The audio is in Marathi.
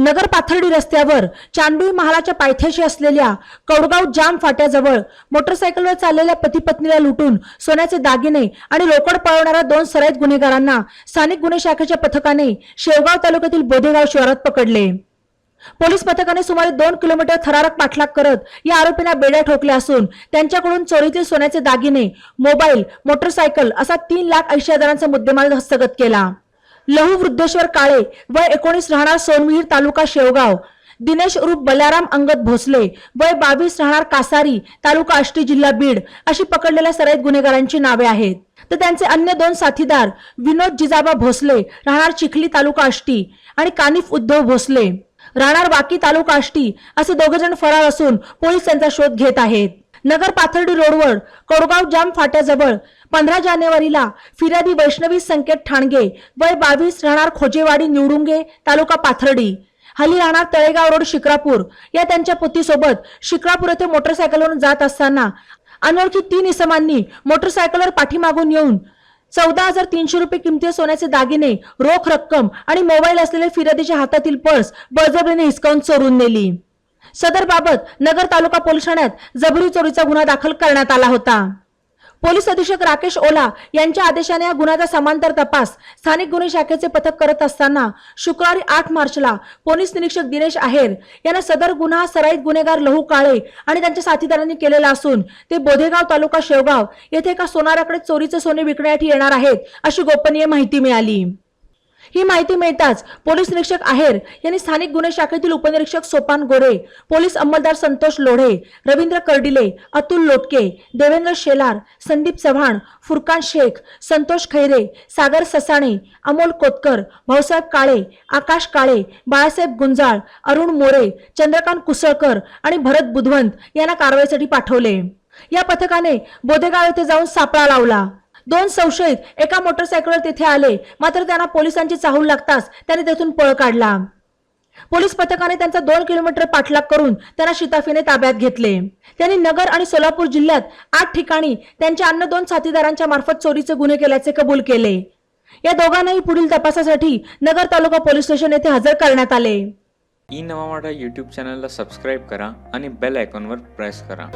नगर पाथर्डी रस्त्यावर चांडुई महालाच्या पायथ्याशी असलेल्या कौडगाव जाम फाट्याजवळ मोटरसायकलवर चाललेल्या पती पत्नीला लुटून सोन्याचे दागिने आणि रोकड पळवणाऱ्या दोन सराईत गुन्हेगारांना स्थानिक गुन्हे शाखेच्या पथकाने शेवगाव तालुक्यातील बोधेगाव शहरात पकडले. पोलीस पथकाने सुमारे दोन किलोमीटर थरारक पाठलाग करत या आरोपींना बेड्या ठोकल्या असून त्यांच्याकडून चोरीतील सोन्याचे दागिने मोबाईल मोटरसायकल असा तीन लाख ऐंशी हजारांचा मुद्देमाल हस्तगत केला. लहू वृद्धेश्वर काळे वय एकोणीस राहणार सोनविहीर तालुका शेवगाव. दिनेश रूप बलाराम अंगद भोसले वय बावीस राहणार कासारी तालुका आष्टी जिल्हा बीड अशी पकडलेल्या सराईत गुन्हेगारांची नावे आहेत. तर त्यांचे अन्य दोन साथीदार विनोद जिजाबा भोसले राहणार चिखली तालुका आष्टी आणि कानिफ उद्धव भोसले. राहणार वाकी तालुका आष्टी असे दोघे जण फरार असून पोलीस त्यांचा शोध घेत आहेत. नगर पाथर्डी रोडवर कोरगाव जाम फाट्याजवळ पंधरा जानेवारीला फिर्यादी वैष्णवी संकेत ठाणगे वय बावीस राहणार खोजेवाडी निवडुंगे तालुका पाथर्डी. हल्ली राहणार तळेगाव रोड शिक्रापूर. या त्यांच्या पतीसोबत शिक्रापूर येथे मोटरसायकलवरून जात असताना अनोळखी तीन इसमांनी मोटरसायकलवर पाठीमागून येऊन चौदा हजार तीनशे रुपये किमती सोन्याचे दागिने रोख रक्कम आणि मोबाईल असलेले फिर्यादीच्या हातातील पर्स बळजबरीने हिसकावून चोरून नेली. सदर बाबत नगर तालुका पोलीस ठाण्यात जबरी चोरीचा गुन्हा दाखल करण्यात आला होता. पोलीस अधीक्षक राकेश ओला यांच्या आदेशाने या गुन्ह्याचा समांतर तपास स्थानिक गुन्हे शाखेचे पथक करत असताना शुक्रवारी आठ मार्चला पोलीस निरीक्षक दिनेश आहेर यांना सदर गुन्हा सराईत गुन्हेगार लहू काळे आणि त्यांच्या साथीदारांनी केलेला असून ते बोधेगाव तालुका शेवगाव येथे एका सोनाराकडे चोरीचे सोने विकण्यासाठी येणार आहेत अशी गोपनीय माहिती मिळाली. ही माहिती मिळताच पोलीस निरीक्षक आहेर यांनी स्थानिक गुन्हे शाखेतील उपनिरीक्षक सोपान गोरे पोलीस अंमलदार संतोष लोढे रवींद्र कर्डिले अतुल लोटके देवेंद्र शेलार संदीप चव्हाण फुरकान शेख संतोष खैरे सागर ससाणे अमोल कोतकर भाऊसाहेब काळे आकाश काळे बाळासाहेब गुंजाळ अरुण मोरे चंद्रकांत कुसळकर आणि भरत बुधवंत यांना कारवाईसाठी पाठवले. या पथकाने बोधेगाव येथे जाऊन सापळा लावला. दोन संशयित एका मोटरसायकलवर तेथे आले. मात्र त्यांना पोलिसांची चाहूल लागताच त्यांनी तेथून पळ काढला. पोलीस पथकाने त्यांचा दोन किलोमीटर पाठलाग करून त्यांना शिताफीने ताब्यात घेतले. त्यांनी नगर आणि सोलापूर जिल्ह्यात आठ ठिकाणी त्यांच्या अन्य दोन साथीदारांच्या मार्फत चोरीचे गुन्हे केल्याचे कबूल केले. या दोघांनाही पुढील तपासासाठी नगर तालुका पोलीस स्टेशन येथे हजर करण्यात आले. ई नवा यूट्यूब चॅनलला सबस्क्राईब करा आणि बेल आयकॉनवर प्रेस करा.